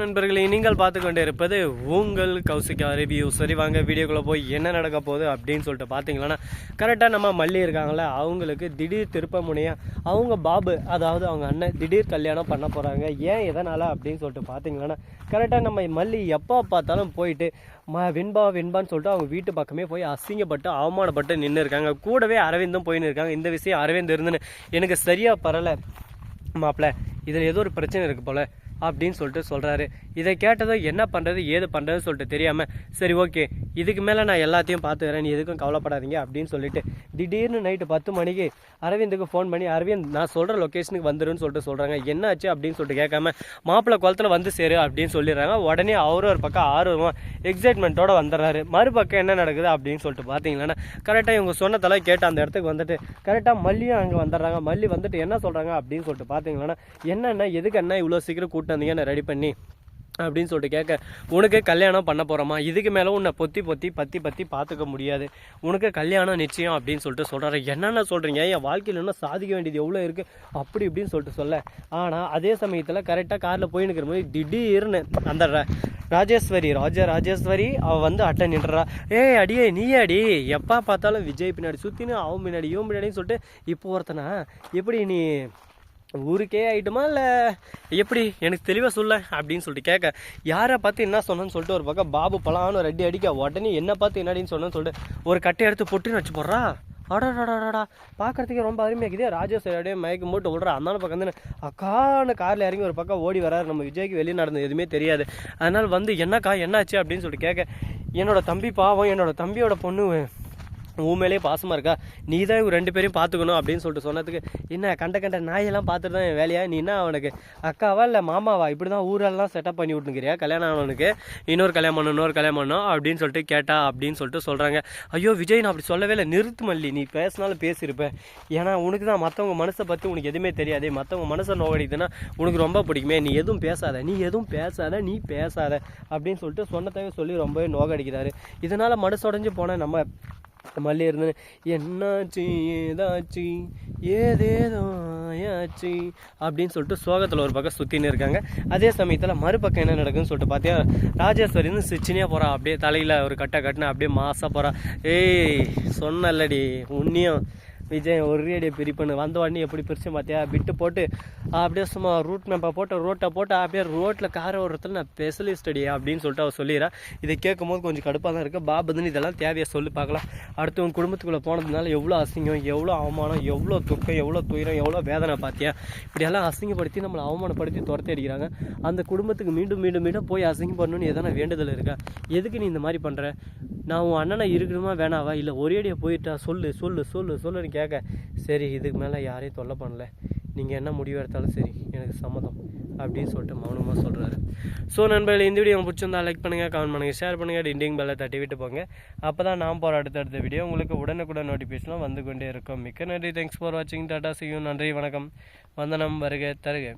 நண்பர்களே நீங்கள் பார்த்து கொண்டு இருப்பது உங்கள் கௌசிகா ரிவ்யூ சரி வாங்க வீடியோக்குள்ளே போய் என்ன நடக்க போகுது அப்படின்னு சொல்லிட்டு பார்த்தீங்களன்னா கரெக்டாக நம்ம மல்லி இருக்காங்களே அவங்களுக்கு திடீர் திருப்ப முனையாக அவங்க பாபு அதாவது அவங்க அண்ணன் திடீர் கல்யாணம் பண்ண போகிறாங்க ஏன் எதனால் அப்படின்னு சொல்லிட்டு பார்த்தீங்களன்னா கரெக்டாக நம்ம மல்லி எப்போ பார்த்தாலும் போயிட்டு ம வெண்பா வெண்பான்னு சொல்லிட்டு அவங்க வீட்டு பக்கமே போய் அசிங்கப்பட்டு அவமானப்பட்டு நின்று இருக்காங்க. கூடவே அரவிந்தும் போயின்னு இருக்காங்க இந்த விஷயம் அரவிந்த் இருந்துன்னு எனக்கு சரியாக பரலை. மாப்பிள்ள இதில் ஏதோ ஒரு பிரச்சனை இருக்குது போல். அப்படின்னு சொல்லிட்டு சொல்கிறாரு இதை கேட்டதும் என்ன பண்ணுறது ஏது பண்ணுறதுன்னு சொல்லிட்டு தெரியாமல் சரி ஓகே இதுக்கு மேலே நான் எல்லாத்தையும் பார்த்துக்கிறேன் நீ எதுக்கும் கவலைப்படாதீங்க அப்படின்னு சொல்லிட்டு திடீர்னு நைட்டு பத்து மணிக்கு அரவிந்துக்கு ஃபோன் பண்ணி அரவிந்த் நான் சொல்கிற லொக்கேஷனுக்கு வந்துருன்னு சொல்லிட்டு சொல்கிறாங்க என்னாச்சு? அப்படின்னு சொல்லிட்டு கேட்காம மாப்பிள்ளை குளத்தில் வந்து சேரு அப்படின்னு சொல்லிடுறாங்க. உடனே அவரும் ஒரு பக்கம் ஆர்வமாக எக்ஸைட்மெண்ட்டோட வந்துடுறாரு. மறுபக்கம் என்ன நடக்குது அப்படின்னு சொல்லிட்டு பார்த்தீங்கன்னா கரெக்டாக இவங்க சொன்னதெல்லாம் கேட்டு அந்த இடத்துக்கு வந்துட்டு கரெக்டாக மல்லியும் அங்கே வந்துடுறாங்க. மல்லி வந்துட்டு என்ன சொல்கிறாங்க அப்படின்னு சொல்லிட்டு பார்த்தீங்கன்னா என்னென்ன எதுக்கு என்ன இவ்வளோ சீக்கிரம் கூட்டு வந்தீங்க ரெடி பண்ணி? அப்படின்னு சொல்லிட்டு கேட்க உனக்கு கல்யாணம் பண்ண போகிறோமா இதுக்கு மேலே உன்னை பொத்தி பொத்தி பற்றி பற்றி பார்த்துக்க முடியாது. உனக்கு கல்யாணம் நிச்சயம் அப்படின்னு சொல்லிட்டு சொல்கிறாரு என்னென்ன சொல்கிறீங்க என் வாழ்க்கையில் இன்னும் சாதிக்க வேண்டியது எவ்வளோ இருக்குது அப்படி இப்படின்னு சொல்லிட்டு சொல்ல. ஆனால் அதே சமயத்தில் கரெக்டாக காரில் போய் நிற்கிற போது திடீர்னு அந்த ராஜேஸ்வரி ராஜா ராஜேஸ்வரி அவள் வந்து அட்டை நின்றா. ஏய் அடியே நீ அடி. எப்போ பார்த்தாலும் விஜய் பின்னாடி சுற்றினு அவன் பின்னாடி இவன் பின்னாடின்னு சொல்லிட்டு இப்போ ஒருத்தனா? எப்படி நீ ஊருக்கே ஆயிட்டுமா இல்லை எப்படி? எனக்கு தெளிவாக சொல்ல அப்படின்னு சொல்லிட்டு கேட்க யாரை பார்த்து என்ன சொன்னேன்னு சொல்லிட்டு ஒரு பக்கம் பாபு பலான்னு ஒரு அடி அடிக்க உடனே என்ன பார்த்து என்னடின்னு சொன்னேன்னு சொல்லிட்டு ஒரு கட்டை எடுத்து பொட்டுன்னு வச்சு போடுறா அடாடாடாடா பார்க்கறதுக்கே ரொம்ப அருமையாக இருக்குது. ராஜேஸ்வரி அப்படியே மயக்கம் போட்டு விட்றா அந்த பக்கம் வந்து அக்கான்னு காரில் இறங்கி ஒரு பக்கம் ஓடி வராரு. நம்ம விஜய்க்கு வெளியே நடந்தது எதுவுமே தெரியாது. அதனால் வந்து என்னக்கா என்னாச்சு? அப்படின்னு சொல்லிட்டு கேட்க என்னோட தம்பி பாவம். என்னோட தம்பியோட பொண்ணு உன் மேலேயே பாசமாக இருக்கா? நீ தான் இவங்க ரெண்டு பேரையும் பார்த்துக்கணும் அப்படின்னு சொல்லிட்டு சொன்னதுக்கு என்ன கண்ட கண்ட நாயெல்லாம் பார்த்துட்டு தான் என் வேலையா? நீ என்ன அவனுக்கு? அக்காவா இல்லை மாமாவா? இப்படி தான் ஊரெல்லாம் செட்டப் பண்ணி விட்டுங்கிறியா கல்யாணம் ஆனவனுக்கு இன்னொரு கல்யாணம் பண்ணணும் இன்னொரு கல்யாணம் பண்ணணும் அப்படின்னு சொல்லிட்டு கேட்டா அப்படின்னு சொல்லிட்டு சொல்கிறாங்க ஐயோ விஜய் நான் அப்படி சொல்லவே இல்லை. நிறுத்து மல்லி. நீ பேசினாலும் பேசியிருப்பேன் ஏன்னா உனக்கு தான் மற்றவங்க மனசை பற்றி உனக்கு எதுவுமே தெரியாது. மற்றவங்க மனசை நோகடிக்குதுன்னா உனக்கு ரொம்ப பிடிக்குமே. நீ எதுவும் பேசாத. நீ எதுவும் பேசாத. நீ பேசாத. அப்படின்னு சொல்லிட்டு சொன்னதாவே சொல்லி ரொம்பவே நோகடிக்கிறாரு. இதனால் மனசுடைஞ்சு போன நம்ம மல்லி இருந்து என்னாச்சு ஏதாச்சு ஏதேதோ ஆயாச்சு அப்படின்னு சொல்லிட்டு சோகத்தில் ஒரு பக்கம் சுற்றின்னு இருக்காங்க. அதே சமயத்தில் மறுபக்கம் என்ன நடக்குதுன்னு சொல்லிட்டு பார்த்தியா ராஜேஸ்வரி வந்து சிச்சினியாக போகிறா அப்படியே தலையில் ஒரு கட்டை கட்டின அப்படியே மாசாக போகிறா ஏய் சொன்னல்லடி உன்னியும் விஜய் ஒரு அடியை பிரிப்புன்னு வந்த உடனே எப்படி பிரிச்சு பார்த்தியா? விட்டு போட்டு அப்படியே சும்மா ரூட் மேப்பை போட்டு ரோட்டை போட்டு அப்படியே ரோட்டில் கார் ஓடுறதுல நான் ஸ்பெஷலிஸ்ட் அடி அப்படின்னு சொல்லிட்டு அவர் சொல்லிடுறா இதை கேட்கும் போது கொஞ்சம் கடுப்பாக தான் இருக்குது பாபதுன்னு இதெல்லாம் தேவையாக சொல்லி பார்க்கலாம். அடுத்து உன் குடும்பத்துக்குள்ளே போனதுனால எவ்வளோ அசிங்கம் எவ்வளோ அவமானம் எவ்வளோ துக்கம் எவ்வளோ துயரம் எவ்வளோ வேதனை பார்த்தியா? இப்படியெல்லாம் அசிங்கப்படுத்தி நம்மளை அவமானப்படுத்தி துரத்தி அடிக்கிறாங்க. அந்த குடும்பத்துக்கு மீண்டும் மீண்டும் மீண்டும் போய் அசிங்கம் பண்ணணும்னு எதனா வேண்டுதல் இருக்கா? எதுக்கு நீ இந்த மாதிரி பண்ணுற நான் உன் அண்ணனை இருக்கணுமா வேணாவா? இல்லை ஒரே அடியாக போயிட்டா சொல்லு சொல்லு சொல்லு சொல்லுன்னு கேட்க சரி இதுக்கு மேலே யாரையும் தொல்லை பண்ணல. நீங்கள் என்ன முடிவு எடுத்தாலும் சரி எனக்கு சம்மதம் அப்படின்னு சொல்லிட்டு மௌனமாக சொல்கிறாரு ஸோ நண்பர்கள் இந்த வீடியோ உங்களுக்கு பிடிச்சிருந்தா லைக் பண்ணுங்கள் கமெண்ட் பண்ணுங்கள் ஷேர் பண்ணுங்கள் டிண்டிங் பெல்லை தட்டி விட்டு போங்க. அப்போ தான் நான் போகிற அடுத்தடுத்த வீடியோ உங்களுக்கு உடனுக்குடன் நோட்டிஃபிகேஷனும் வந்து கொண்டே இருக்கும். மிக்க நன்றி தேங்க்ஸ் ஃபார் வாட்சிங் டாட்டா செய்யும் நன்றி வணக்கம். வந்தனம் வருக தருக.